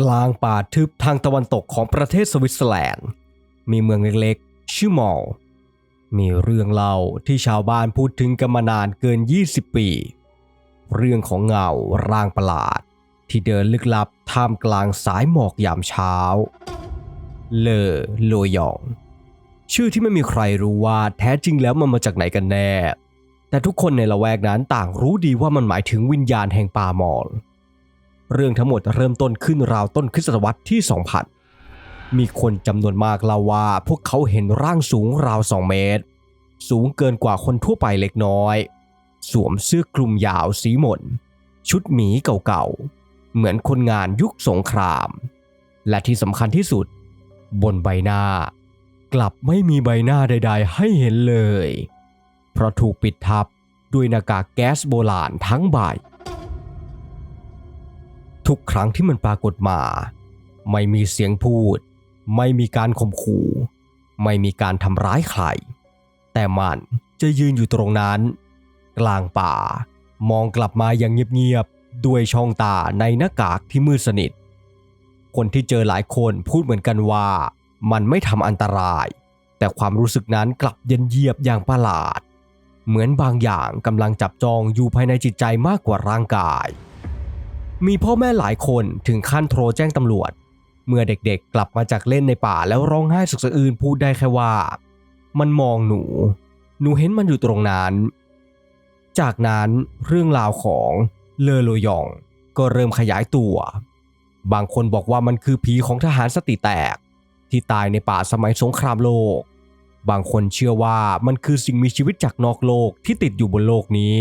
กลางป่าทึบทางตะวันตกของประเทศสวิตเซอร์แลนด์ มีเมืองเล็กๆ ชื่อมอล มีเรื่องเล่าที่ชาวบ้านพูดถึงกันมานานเกิน 20 ปี เรื่องของเงาร่างประหลาด ที่เดินลึกลับท่ามกลางสายหมอกยามเช้า เลอโลยอง ชื่อที่ไม่มีใครรู้ว่าแท้จริงแล้วมันมาจากไหนกันแน่ แต่ทุกคนในละแวกนั้นต่างรู้ดีว่ามันหมายถึงวิญญาณแห่งป่ามอล เรื่องทั้งหมดเริ่มต้นขึ้นราวต้นคริสตศตวรรษที่ 2000 มีคนจำนวนมากเล่าว่า พวกเขาเห็นร่างสูงราว 2 เมตร สูงเกินกว่าคนทั่วไปเล็กน้อย สวมเสื้อกลุ่มยาวสีหม่น ชุดหมีเก่าๆ เหมือนคนงานยุคสงคราม และที่สำคัญที่สุด บนใบหน้า กลับไม่มีใบหน้าใด ๆ ให้เห็นเลย เพราะถูกปิดทับด้วยหน้ากากแก๊สโบราณทั้งใบ ทุกครั้งที่มันปรากฏมา ไม่มีเสียงพูด ไม่มีการข่มขู่ ไม่มีการทำร้ายใคร แต่มันจะยืนอยู่ตรงนั้น กลางป่ามองกลับมาอย่างเงียบๆด้วยช่องตาในหน้ากากที่มืดสนิท คนที่เจอหลายคนพูดเหมือนกันว่ามันไม่ทำอันตราย แต่ความรู้สึกนั้นกลับเย็นเยียบอย่างประหลาด เหมือนบางอย่างกำลังจับจองอยู่ภายในจิตใจมากกว่าร่างกาย มีพ่อแม่หลายคนถึงขั้นโทรแจ้งตำรวจ เมื่อเด็กๆกลับมาจากเล่นในป่าแล้วร้องไห้สุกสะอื่นพูดได้แค่ว่า มันมองหนู หนูเห็นมันอยู่ตรงนั้น จากนั้นเรื่องราวของเลอโลยองก็เริ่มขยายตัว บางคนบอกว่ามันคือผีของทหารสติแตก ที่ตายในป่าสมัยสงครามโลก บางคนเชื่อว่ามันคือสิ่งมีชีวิตจากนอกโลกที่ติดอยู่บนโลกนี้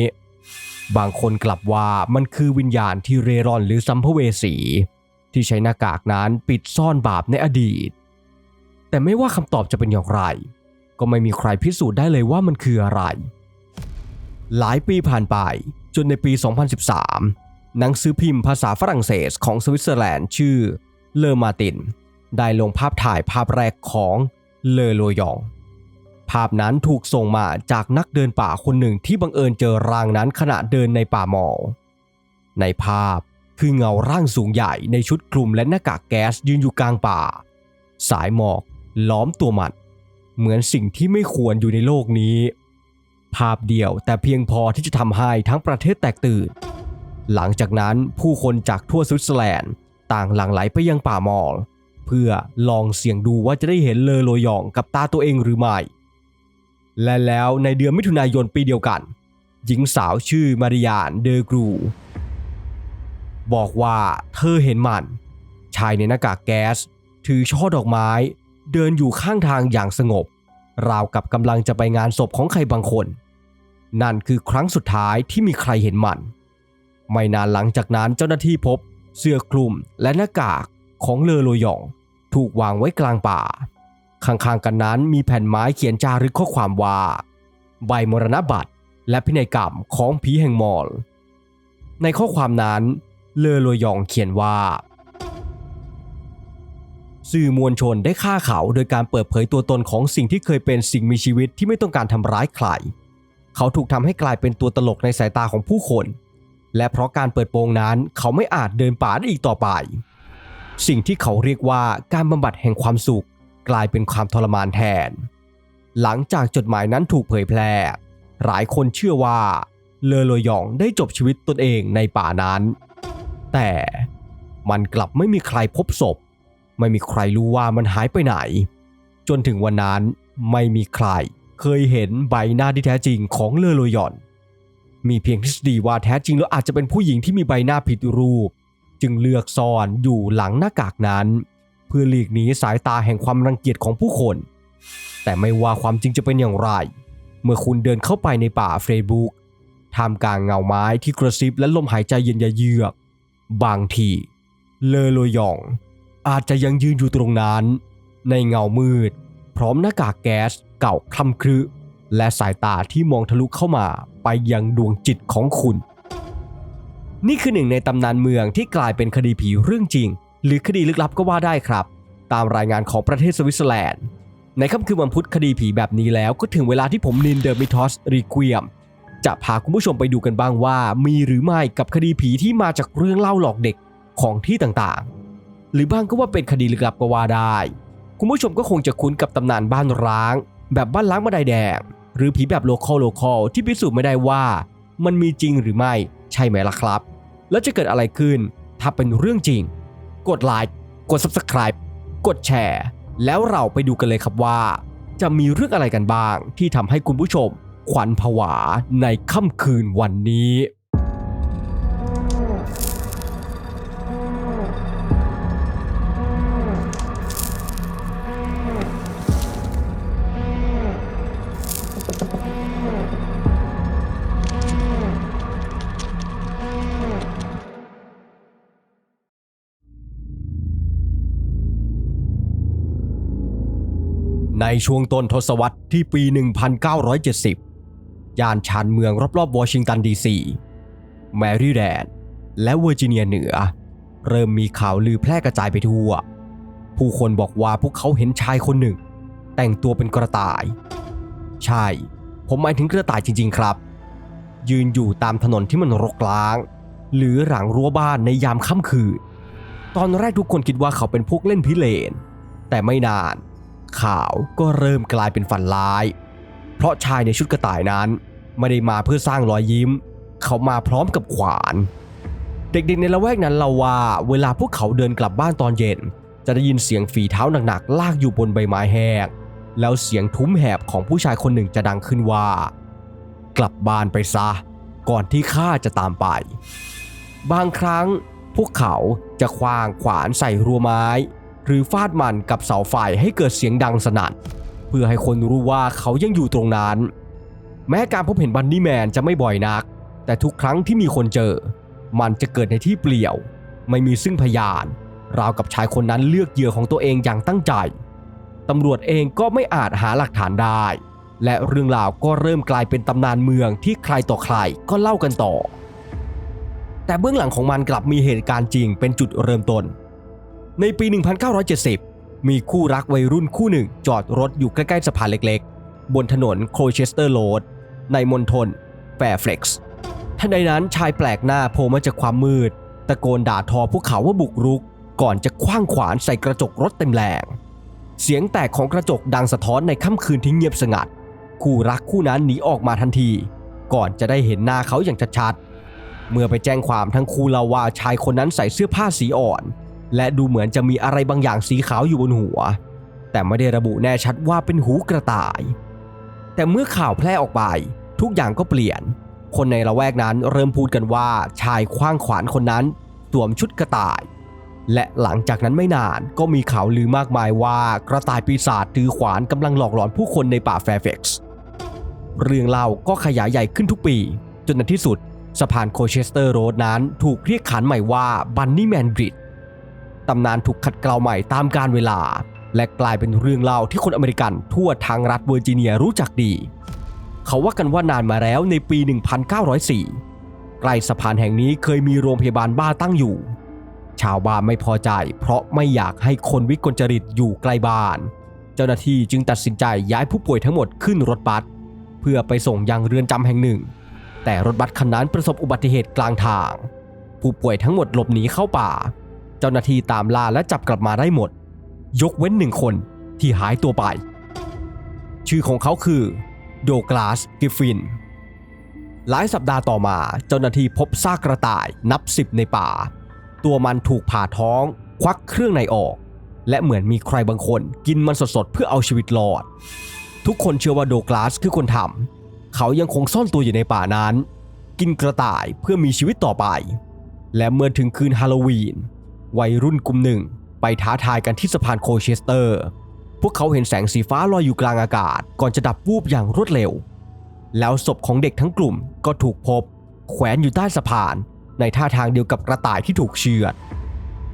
บางคนกลับว่ามันคือวิญญาณที่เร่ร่อนหรือสัมภเวสี ที่ใช้หน้ากากนั้นปิดซ่อนบาปในอดีต แต่ไม่ว่าคำตอบจะเป็นอย่างไร ก็ไม่มีใครพิสูจน์ได้เลยว่ามันคืออะไร หลายปีผ่านไปจนในปี 2013 หนังสือพิมพ์ภาษาฝรั่งเศสของสวิตเซอร์แลนด์ชื่อเลอมาติน ได้ลงภาพถ่ายภาพแรกของเลอโลยองาพนั้นถูกส่งมาจากนักเดินป่าคนหนึ่งที่บังเอิญเจอร่างนั้นขณะเดินในป่าหมอในภาพคือเงาร่างสูงใหญ่ในชุดคลุมและหน้ากากแก๊สยืนอยู่กลางป่า สายหมอกล้อมตัวมัน เหมือนสิ่งที่ไม่ควรอยู่ในโลกนี้ ภาพเดียวแต่เพียงพอที่จะทำให้ทั้งประเทศแตกตื่น หลังจากนั้นผู้คนจากทั่วสวิตเซอร์แลนด์ ต่างหลั่งไหลไปยังป่ามอลเพื่อลองเสี่ยงดูว่าจะได้เห็นเลอโลยองกับตาตัวเองหรือไม่ และแล้วในเดือนมิถุนายนปีเดียวกัน หญิงสาวชื่อมาริยานเดอกรู บอกว่าเธอเห็นมัน ชายในหน้ากากแก๊ส ถือช่อดอกไม้ เดินอยู่ข้างทางอย่างสงบ ราวกับกำลังจะไปงานศพของใครบางคน นั่นคือครั้งสุดท้ายที่มีใครเห็นมัน ไม่นานหลังจากนั้นเจ้าหน้าที่พบ เสื้อคลุมและหน้ากากของเลอโลยอง ถูกวางไว้กลางป่า ข้างๆกันนั้นมีแผ่นไม้เขียนจารึกข้อความว่า ใบมรณบัตรและพินัยกรรมของผีแห่งมอล ในข้อความนั้น เลอโลยองเขียนว่า สื่อมวลชนได้ฆ่าเขาโดยการเปิดเผยตัวตนของสิ่งที่เคยเป็นสิ่งมีชีวิตที่ไม่ต้องการทำร้ายใคร เขาถูกทำให้กลายเป็นตัวตลกในสายตาของผู้คน และเพราะการเปิดโปงนั้นเขาไม่อาจเดินป่าได้อีกต่อไป สิ่งที่เขาเรียกว่าการบำบัดแห่งความสุข กลายเป็นความทรมานแทน หลังจากจดหมายนั้นถูกเผยแพร่ หลายคนเชื่อว่าเลอโลยองได้จบชีวิตตนเองในป่านั้น แต่มันกลับไม่มีใครพบศพ ไม่มีใครรู้ว่ามันหายไปไหน จนถึงวันนั้นไม่มีใครเคยเห็นใบหน้าที่แท้จริงของเลอโลยอน มีเพียงทฤษฎีว่าแท้จริงแล้วอาจจะเป็นผู้หญิงที่มีใบหน้าผิดรูป จึงเลือกซ่อนอยู่หลังหน้ากากนั้น เพื่อหลีกหนีสายตาแห่งความรังเกียจของผู้คน แต่ไม่ว่าความจริงจะเป็นอย่างไร เมื่อคุณเดินเข้าไปในป่าเฟรบุกท่ามกลางเงาไม้ที่กระซิบและลมหายใจเย็นเยือก บางที เลอโลยอง อาจจะยังยืนอยู่ตรงนั้น ในเงามืด พร้อมหน้ากากแก๊สเก่าคล้ำครึและสายตาที่มองทะลุเข้ามาไปยังดวงจิตของคุณ นี่คือหนึ่งในตำนานเมืองที่กลายเป็นคดีผีเรื่องจริง หรือคดีลึกลับก็ว่าได้ครับ ตามรายงานของประเทศสวิตเซอร์แลนด์ ในค่ำคืนวันพุธคดีผีแบบนี้แล้วก็ถึงเวลาที่ผมนินเดอร์มิทอสรีควียมจะพาคุณผู้ชมไปดูกันบ้างว่า มีหรือไม่กับคดีผีที่มาจากเรื่องเล่าหลอกเด็กของที่ต่างๆ หรือบางก็ว่าเป็นคดีลึกลับก็ว่าได้ คุณผู้ชมก็คงจะคุ้นกับตำนานบ้านร้าง แบบบ้านล้างบันไดแดง หรือผีแบบโลคอลโลคอลที่พิสูจน์ไม่ได้ว่า มันมีจริงหรือไม่ใช่ไหมล่ะครับ แล้วจะเกิดอะไรขึ้นถ้าเป็นเรื่องจริง กดไลค์กด Subscribe กดแชร์ แล้วเราไปดูกันเลยครับว่า จะมีเรื่องอะไรกันบ้างที่ทำให้คุณผู้ชมขวัญผวาในค่ำคืนวันนี้ ช่วงต้นทศวรรษที่ปี 1970 ย่านชานเมืองรอบๆวอชิงตันดีซี แมริแลนด์ และเวอร์จิเนียเหนือ เริ่มมีข่าวลือแพร่กระจายไปทั่ว ผู้คนบอกว่าพวกเขาเห็นชายคนหนึ่ง แต่งตัวเป็นกระต่าย ใช่ ผมหมายถึงกระต่ายจริง ๆ ครับ ยืนอยู่ตามถนนที่มันรกร้าง หรือหลังรั้วบ้านในยามค่ำคืน ตอนแรกทุกคนคิดว่าเขาเป็นพวกเล่นพิเรนแต่ไม่นาน ข่าวก็เริ่มกลายเป็นฝันร้าย เพราะชายในชุดกระต่ายนั้น ไม่ได้มาเพื่อสร้างรอยยิ้ม เขามาพร้อมกับขวาน เด็กๆในละแวกนั้นเราว่า เวลาพวกเขาเดินกลับบ้านตอนเย็น จะได้ยินเสียงฝีเท้าหนักๆลากอยู่บนใบไม้แห้งแล้วเสียงทุ้มแหบของผู้ชายคนหนึ่งจะดังขึ้นว่า กลับบ้านไปซะ ก่อนที่ข้าจะตามไป บางครั้งพวกเขาจะคว้างขวานใส่รั้วไม้ หรือฟาดมันกับเสาไฟให้เกิดเสียงดังสนั่นเพื่อให้คนรู้ว่าเขายังอยู่ตรงนั้น แม้การพบเห็นบันนี่แมนจะไม่บ่อยนัก แต่ทุกครั้งที่มีคนเจอ มันจะเกิดในที่เปลี่ยว ไม่มีซึ่งพยาน ราวกับชายคนนั้นเลือกเหยื่อของตัวเองอย่างตั้งใจตำรวจเองก็ไม่อาจหาหลักฐานได้ และเรื่องราวก็เริ่มกลายเป็นตำนานเมืองที่ใครต่อใครก็เล่ากันต่อ แต่เบื้องหลังของมันกลับมีเหตุการณ์จริงเป็นจุดเริ่มต้น ในปี 1970 มีคู่รักวัยรุ่นคู่หนึ่งจอดรถอยู่ใกล้ๆสะพานเล็กๆ บนถนนโคเชสเตอร์โรดในมณฑลแฟร์เฟล็กซ์ทันใดนั้นชายแปลกหน้าโผล่มาจากความมืด ตะโกนด่าทอพวกเขาว่าบุกรุก ก่อนจะคว้างขวานใส่กระจกรถเต็มแรง เสียงแตกของกระจกดังสะท้อนในค่ำคืนที่เงียบสงัด คู่รักคู่นั้นหนีออกมาทันที ก่อนจะได้เห็นหน้าเขาอย่างชัดๆเมื่อไปแจ้งความทั้งคู่เล่าว่าชายคนนั้นใส่เสื้อผ้าสีอ่อน และดูเหมือนจะมีอะไรบางอย่างสีขาวอยู่บนหัว แต่ไม่ได้ระบุแน่ชัดว่าเป็นหูกระต่าย แต่เมื่อข่าวแพร่ออกไป ทุกอย่างก็เปลี่ยน คนในละแวกนั้นเริ่มพูดกันว่าชายคว้างขวานคนนั้นสวมชุดกระต่าย และหลังจากนั้นไม่นานก็มีข่าวลือมากมายว่ากระต่ายปีศาจถือขวานกำลังหลอกหลอนผู้คนในป่าแฟร์เฟกซ์เรื่องเล่าก็ขยายใหญ่ขึ้นทุกปี จนในที่สุดสะพานโคเชสเตอร์โรดนั้นถูกเรียกขานใหม่ว่าบันนี่แมนบริด ตำนานถูกขัดเกลาใหม่ตามกาลเวลา และกลายเป็นเรื่องเล่าที่คนอเมริกันทั่วทางรัฐเวอร์จิเนียรู้จักดี เขาว่ากันว่านานมาแล้วในปี 1904 ใกล้สะพานแห่งนี้เคยมีโรงพยาบาลบ้าตั้งอยู่ ชาวบ้านไม่พอใจ เพราะไม่อยากให้คนวิกลจริตอยู่ใกล้บ้าน เจ้าหน้าที่จึงตัดสินใจย้ายผู้ป่วยทั้งหมดขึ้นรถบัสเพื่อไปส่งยังเรือนจำแห่งหนึ่ง แต่รถบัสคันนั้นประสบอุบัติเหตุกลางทาง ผู้ป่วยทั้งหมดหลบหนีเข้าป่า จ้าหน้าที่ตามล่าและจับกลับมาได้หมด ยกเว้นหนึ่งคนที่หายตัวไป ชื่อของเขาคือโดกลาสกิฟฟิน หลายสัปดาห์ต่อมาเจ้าหน้าที่พบซากกระต่ายนับสิบในป่า ตัวมันถูกผ่าท้อง ควักเครื่องในออก และเหมือนมีใครบางคนกินมันสดๆเพื่อเอาชีวิตรอด ทุกคนเชื่อว่าโดกลาสคือคนทำเขายังคงซ่อนตัวอยู่ในป่านั้น กินกระต่ายเพื่อมีชีวิตต่อไป และเมื่อถึงคืนฮาโลวีน วัยรุ่นกลุ่มหนึ่ง ไปท้าทายกันที่สะพานโคเชสเตอร์ พวกเขาเห็นแสงสีฟ้าลอยอยู่กลางอากาศ ก่อนจะดับวูบอย่างรวดเร็ว แล้วศพของเด็กทั้งกลุ่มก็ถูกพบ แขวนอยู่ใต้สะพาน ในท่าทางเดียวกับกระต่ายที่ถูกเชือด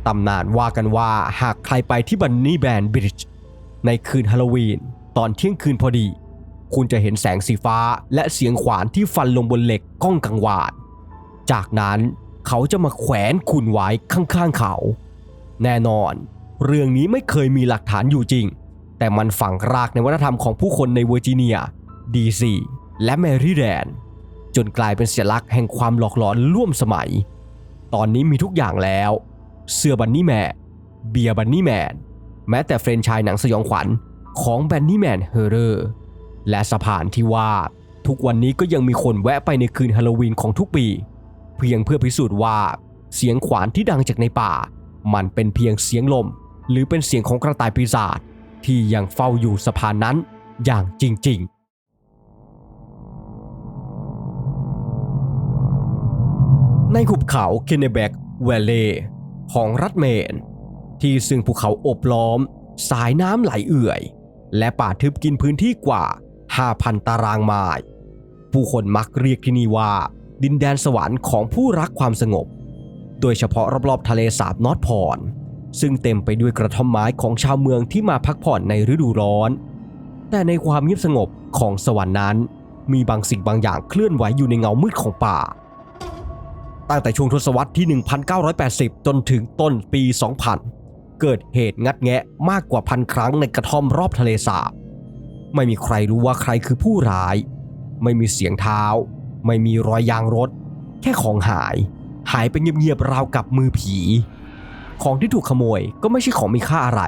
ตำนานว่ากันว่าหากใครไปที่บันนี่แบนบริดจ์ในคืนฮาโลวีน ตอนเที่ยงคืนพอดี คุณจะเห็นแสงสีฟ้าและเสียงขวานที่ฟันลงบนเหล็กก้องกังวาน จากนั้น เขาจะมาแขวนคุณไว้ข้างๆเขา แน่นอน เรื่องนี้ไม่เคยมีหลักฐานอยู่จริง แต่มันฝังรากในวัฒนธรรมของผู้คนในเวอร์จิเนีย ดีซีและแมริแลนด์จนกลายเป็นสัญลักษณ์แห่งความหลอกหลอนร่วมสมัย ตอนนี้มีทุกอย่างแล้ว เสื้อบันนี่แมนเบียร์บันนี่แมนแม้แต่เฟรนชายหนังสยองขวัญของแบนนี่แมนเฮอร์เรอร์และสะพานที่ว่า ทุกวันนี้ก็ยังมีคนแวะไปในคืนฮาโลวีนของทุกปี เพียงเพื่อพิสูจน์ว่า เสียงขวานที่ดังจากในป่า มันเป็นเพียงเสียงลม หรือเป็นเสียงของกระต่ายปีศาจที่ยังเฝ้าอยู่สะพานนั้นอย่างจริง ๆในหุบเขาเคนเนแบกแวลเลของรัฐเมน ที่ซึ่งภูเขาโอบล้อม สายน้ำไหลเอื่อย และป่าทึบกินพื้นที่กว่า 5,000 ตารางไมล์ผู้คนมักเรียกที่นี่ว่า ดินแดนสวรรค์ของผู้รักความสงบ โดยเฉพาะรอบๆทะเลสาบนอตพอนซึ่งเต็มไปด้วยกระท่อมไม้ของชาวเมืองที่มาพักผ่อนในฤดูร้อน แต่ในความเงียบสงบของสวรรค์นั้น มีบางสิ่งบางอย่างเคลื่อนไหวอยู่ในเงามืดของป่า ตั้งแต่ช่วงทศวรรษที่ 1980 จนถึงต้นปี 2000 เกิดเหตุงัดแงะมากกว่าพันครั้งในกระท่อมรอบทะเลสาบ ไม่มีใครรู้ว่าใครคือผู้ร้าย ไม่มีเสียงเท้า ไม่มีรอยยางรถ แค่ของหาย หายไปเงียบๆราวกับมือผี ของที่ถูกขโมยก็ไม่ใช่ของมีค่าอะไร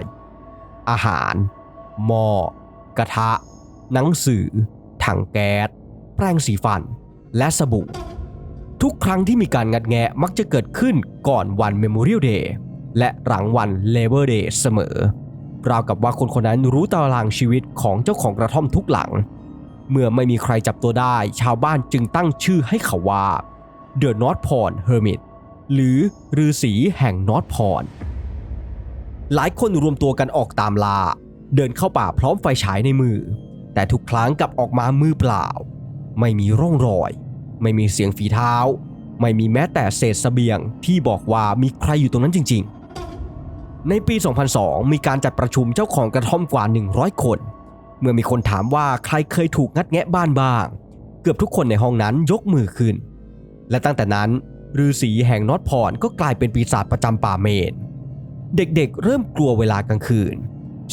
อาหาร หม้อ กระทะ หนังสือ ถังแก๊ส แปรงสีฟัน และสบู่ ทุกครั้งที่มีการงัดแงะมักจะเกิดขึ้นก่อนวัน Memorial Day และหลังวัน Labor Day เสมอ ราวกับว่าคนคนนั้นรู้ตารางชีวิตของเจ้าของกระท่อมทุกหลัง เมื่อไม่มีใครจับตัวได้ ชาวบ้านจึงตั้งชื่อให้เขาว่า The North Pond Hermit หรือฤาษีแห่งนอตพรหลายคนรวมตัวกันออกตามลาเดินเข้าป่าพร้อมไฟฉายในมือ แต่ทุกครั้งกลับออกมามือเปล่า ไม่มีร่องรอย ไม่มีเสียงฝีเท้า ไม่มีแม้แต่เศษเสบียงที่บอกว่ามีใครอยู่ตรงนั้นจริง ๆ ในปี 2002 มีการจัดประชุมเจ้าของกระท่อมกว่า 100 คน เมื่อมีคนถามว่าใครเคยถูกงัดแงะบ้านบ้าง เกือบทุกคนในห้องนั้นยกมือขึ้น และตั้งแต่นั้นฤาษีแห่งนอตพรก็กลายเป็นปีศาจประจำป่าเมน เด็กๆ เริ่มกลัวเวลากลางคืน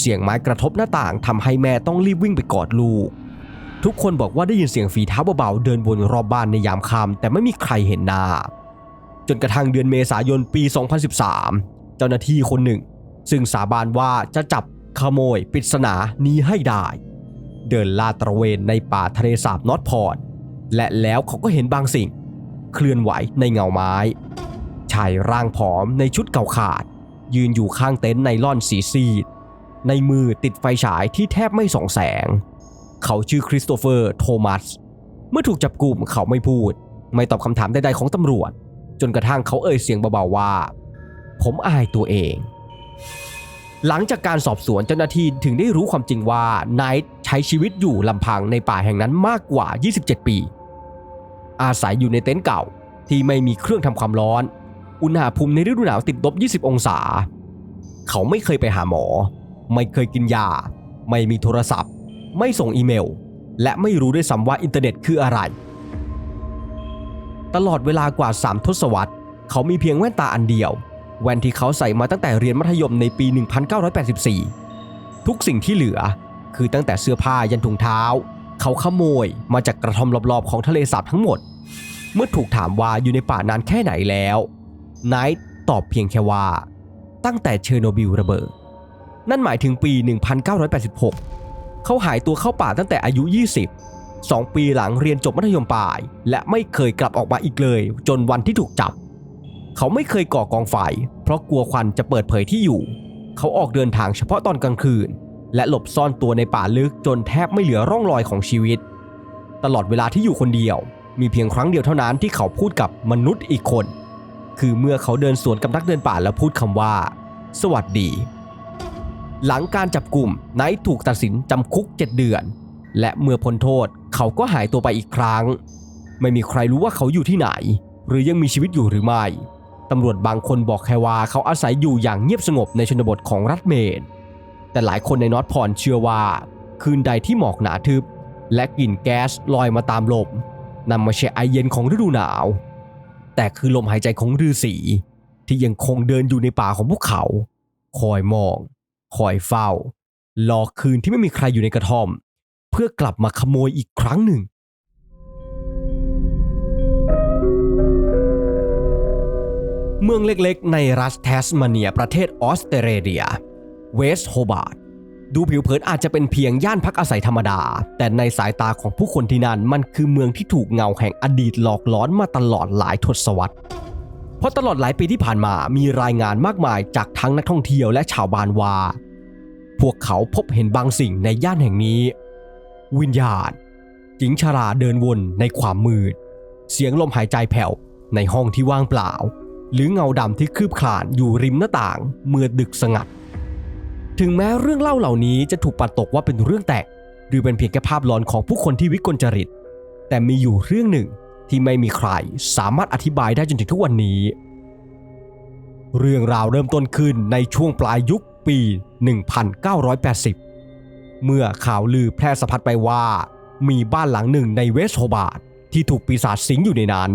เสียงไม้กระทบหน้าต่างทำให้แม่ต้องรีบวิ่งไปกอดลูก ทุกคนบอกว่าได้ยินเสียงฝีเท้าเบาๆเดินวนรอบบ้านในยามค่ำแต่ไม่มีใครเห็นหน้าจนกระทั่งเดือนเมษายนปี 2013 เจ้าหน้าที่คนหนึ่ง ซึ่งสาบานว่าจะจับ ขโมยปริศนานี้ให้ได้ เดินลาดตระเวนในป่าทะเลสาบนอตพอร์ตและแล้วเขาก็เห็นบางสิ่ง เคลื่อนไหวในเงาไม้ ชายร่างผอมในชุดเก่าขาด ยืนอยู่ข้างเต็นท์ไนล่อนสีซีด ในมือติดไฟฉายที่แทบไม่ส่องแสง เขาชื่อคริสโตเฟอร์ โทมัส เมื่อถูกจับกลุ่มเขาไม่พูด ไม่ตอบคำถามใดๆของตำรวจ จนกระทั่งเขาเอ่ยเสียงเบาๆว่า ผมอายตัวเอง หลังจากการสอบสวนเจ้าหน้าที่ถึงได้รู้ความจริงว่าไนท์ใช้ชีวิตอยู่ลำพังในป่าแห่งนั้นมากกว่า 27 ปี อาศัยอยู่ในเต็นท์เก่าที่ไม่มีเครื่องทำความร้อน อุณหภูมิในฤดูหนาวติดลบ 20 องศา เขาไม่เคยไปหาหมอ ไม่เคยกินยา ไม่มีโทรศัพท์ ไม่ส่งอีเมล และไม่รู้ด้วยซ้ำว่าอินเทอร์เน็ตคืออะไร ตลอดเวลากว่า 3 ทศวรรษ เขามีเพียงแว่นตาอันเดียว แว่นที่เขาใส่มาตั้งแต่เรียนมัธยมในปี 1984 ทุกสิ่งที่เหลือ คือตั้งแต่เสื้อผ้ายันถุงเท้า เขาขโมยมาจากกระท่อมรอบๆของทะเลสาบทั้งหมด เมื่อถูกถามว่าอยู่ในป่านานแค่ไหนแล้วไนท์ตอบเพียงแค่ว่า ตั้งแต่เชอร์โนบิลระเบิด นั่นหมายถึงปี 1986 เขาหายตัวเข้าป่าตั้งแต่อายุ 20 2 ปีหลังเรียนจบมัธยมปลาย และไม่เคยกลับออกมาอีกเลย จนวันที่ถูกจับ เขาไม่เคยก่อกองไฟเพราะกลัวควันจะเปิดเผยที่อยู่ เขาออกเดินทางเฉพาะตอนกลางคืน และหลบซ่อนตัวในป่าลึกจนแทบไม่เหลือร่องรอยของชีวิต ตลอดเวลาที่อยู่คนเดียว มีเพียงครั้งเดียวเท่านั้นที่เขาพูดกับมนุษย์อีกคน คือเมื่อเขาเดินสวนกับนักเดินป่าแล้วพูดคำว่า สวัสดี หลังการจับกลุ่มไนท์ถูกตัดสินจำคุก 7 เดือน และเมื่อพ้นโทษเขาก็หายตัวไปอีกครั้ง ไม่มีใครรู้ว่าเขาอยู่ที่ไหน หรือยังมีชีวิตอยู่หรือไม่ ตำรวจบางคนบอกแค่ว่าเขาอาศัยอยู่อย่างเงียบสงบในชนบทของรัฐเมน แต่หลายคนในนอตพรเชื่อว่า คืนใดที่หมอกหนาทึบ และกลิ่นแก๊สลอยมาตามลมนำมาใช้ไอเย็นของฤดูหนาว แต่คือลมหายใจของฤาษีที่ยังคงเดินอยู่ในป่าของพวกเขา คอยมอง คอยเฝ้ารอคืนที่ไม่มีใครอยู่ในกระท่อม เพื่อกลับมาขโมยอีกครั้งหนึ่ง เมืองเล็กๆ ในรัฐแทสมาเนียประเทศออสเตรเลีย เวสต์โฮบาร์ดดูผิวเผินอาจจะเป็นเพียงย่านพักอาศัยธรรมดา แต่ในสายตาของผู้คนที่นั่นมันคือเมืองที่ถูกเงาแห่งอดีตหลอกล้อนมาตลอดหลายทศวรรษ เพราะตลอดหลายปีที่ผ่านมามีรายงานมากมายจากทั้งนักท่องเที่ยวและชาวบ้านว่า พวกเขาพบเห็นบางสิ่งในย่านแห่งนี้ วิญญาณหญิงชราเดินวนในความมืด เสียงลมหายใจแผ่วในห้องที่ว่างเปล่า หรือเงาดำที่คืบคลานอยู่ริมหน้าต่าง เมื่อดึกสงัด ถึงแม้เรื่องเล่าเหล่านี้จะถูกปัดตกว่าเป็นเรื่องแตก หรือเป็นเพียงแค่ภาพหลอนของผู้คนที่วิกลจริต แต่มีอยู่เรื่องหนึ่งที่ไม่มีใครสามารถอธิบายได้จนถึงทุกวันนี้ เรื่องราวเริ่มต้นขึ้นในช่วงปลายยุคปี 1980 เมื่อข่าวลือแพร่สะพัดไปว่ามีบ้านหลังหนึ่งในเวสต์โฮบาร์ที่ถูกปีศาจสิงอยู่ในนั้น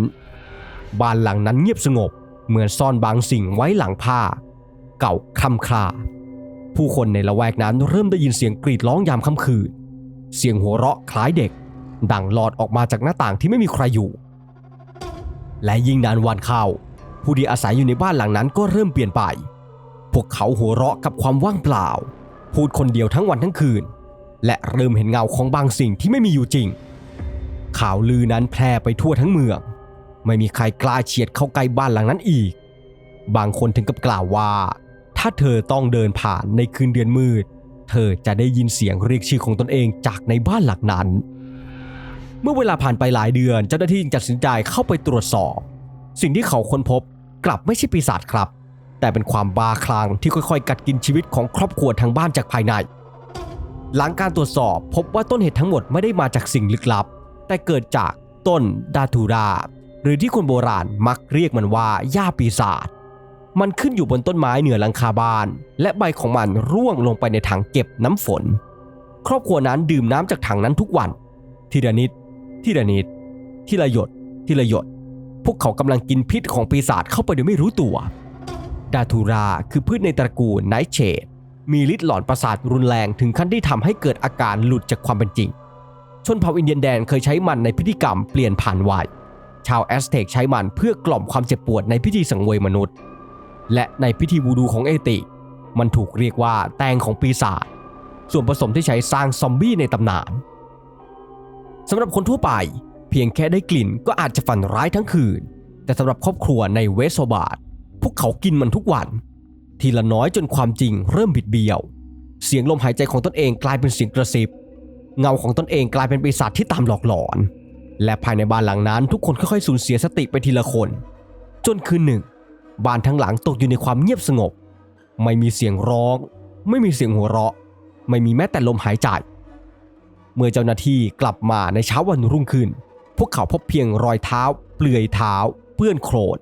บ้านหลังนั้นเงียบสงบ เหมือนซ่อนบางสิ่งไว้หลังผ้า เก่าคลำคลาผู้คนในละแวกนั้นเริ่มได้ยินเสียงกรีดร้องยามค่ำคืน เสียงหัวเราะคล้ายเด็ก ดังหลอดออกมาจากหน้าต่างที่ไม่มีใครอยู่ และยิ่งนานวันเข้า ผู้ที่อาศัยอยู่ในบ้านหลังนั้นก็เริ่มเปลี่ยนไป พวกเขาหัวเราะกับความว่างเปล่า พูดคนเดียวทั้งวันทั้งคืน และเริ่มเห็นเงาของบางสิ่งที่ไม่มีอยู่จริง ข่าวลือนั้นแพร่ไปทั่วทั้งเมือง ไม่มีใครกล้าเฉียดเข้าใกล้บ้านหลังนั้นอีก บางคนถึงกับกล่าวว่า ถ้าเธอต้องเดินผ่านในคืนเดือนมืด เธอจะได้ยินเสียงเรียกชื่อของตนเองจากในบ้านหลังนั้น เมื่อเวลาผ่านไปหลายเดือนเจ้าหน้าที่จึงตัดสินใจเข้าไปตรวจสอบ สิ่งที่เขาค้นพบกลับไม่ใช่ปีศาจครับ แต่เป็นความบาคลังที่ค่อยๆ กัดกินชีวิตของครอบครัวทางบ้านจากภายใน หลังการตรวจสอบพบว่าต้นเหตุทั้งหมดไม่ได้มาจากสิ่งลึกลับ แต่เกิดจากต้นดาทูรา หรือที่คนโบราณมักเรียกมันว่าหญ้าปีศาจมันขึ้นอยู่บนต้นไม้เหนือหลังคาบ้าน และใบของมันร่วงลงไปในถังเก็บน้ำฝน ครอบครัวนั้นดื่มน้ำจากถังนั้นทุกวัน ทีละนิด ทีละนิด ทีละหยด ทีละหยด พวกเขากำลังกินพิษของปีศาจเข้าไปโดยไม่รู้ตัว ดาทูราคือพืชในตระกูลไนเชดมีฤทธิ์หลอนประสาทรุนแรงถึงขั้นที่ทำให้เกิดอาการหลุดจากความเป็นจริง ชนเผ่าอินเดียนแดนเคยใช้มันในพิธีกรรมเปลี่ยนผ่านวัย ชาวแอสเท็กใช้มันเพื่อกล่อมความเจ็บปวดในพิธีสังเวยมนุษย์ และในพิธีวูดูของเอติ มันถูกเรียกว่าแตงของปีศาจส่วนผสมที่ใช้สร้างซอมบี้ในตำนานสำหรับคนทั่วไป เพียงแค่ได้กลิ่นก็อาจจะฝันร้ายทั้งคืน แต่สำหรับครอบครัวในเวสโซบาดพวกเขากินมันทุกวัน ทีละน้อยจนความจริงเริ่มบิดเบี้ยว เสียงลมหายใจของตนเองกลายเป็นเสียงกระซิบ เงาของตนเองกลายเป็นปีศาจที่ตามหลอกหลอน และภายในบ้านหลังนั้นทุกคนค่อยๆสูญเสียสติไปทีละคน จนคืนหนึ่ง บ้านทั้งหลังตกอยู่ในความเงียบสงบ ไม่มีเสียงร้อง ไม่มีเสียงหัวเราะ ไม่มีแม้แต่ลมหายใจ เมื่อเจ้าหน้าที่กลับมาในเช้าวันรุ่งขึ้น พวกเขาพบเพียงรอยเท้า เปลือยเท้า เปื้อนโคลน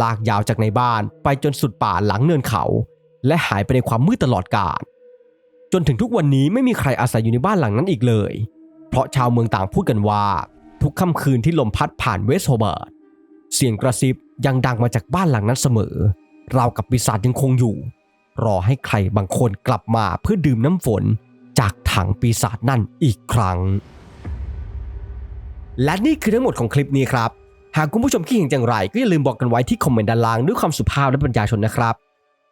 ลากยาวจากในบ้านไปจนสุดป่าหลังเนินเขา และหายไปในความมืดตลอดกาลจนถึงทุกวันนี้ไม่มีใครอาศัยอยู่ในบ้านหลังนั้นอีกเลย เพราะชาวเมืองต่างพูดกันว่า ทุกค่ำคืนที่ลมพัดผ่านเวสโฮเบิร์ตเสียงกระซิบยังดังมาจากบ้านหลังนั้นเสมอราวกับปีศาจยังคงอยู่ รอให้ใครบางคนกลับมาเพื่อดื่มน้ำฝนจากถังปีศาจนั่นอีกครั้ง และนี่คือทั้งหมดของคลิปนี้ครับ หากคุณผู้ชมคิดเห็นอย่างไร ก็อย่าลืมบอกกันไว้ที่คอมเมนต์ด้านล่างด้วยความสุภาพและปัญญาชนนะครับ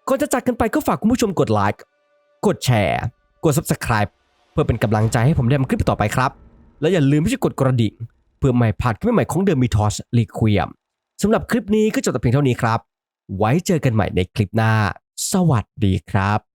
ก่อนจะจากกันไปก็ฝากคุณผู้ชมกดไลค์กดแชร์ กด Subscribe เพื่อเป็นกำลังใจให้ผมได้ทำคลิปต่อไปครับ และอย่าลืมที่จะกดกระดิ่ง พื่อไม่พลาดคลิปใหม่ของเดอะมิทอสลีควียมสำหรับคลิปนี้ก็จบแต่เพียงเท่านี้ครับ ไว้เจอกันใหม่ในคลิปหน้า สวัสดีครับ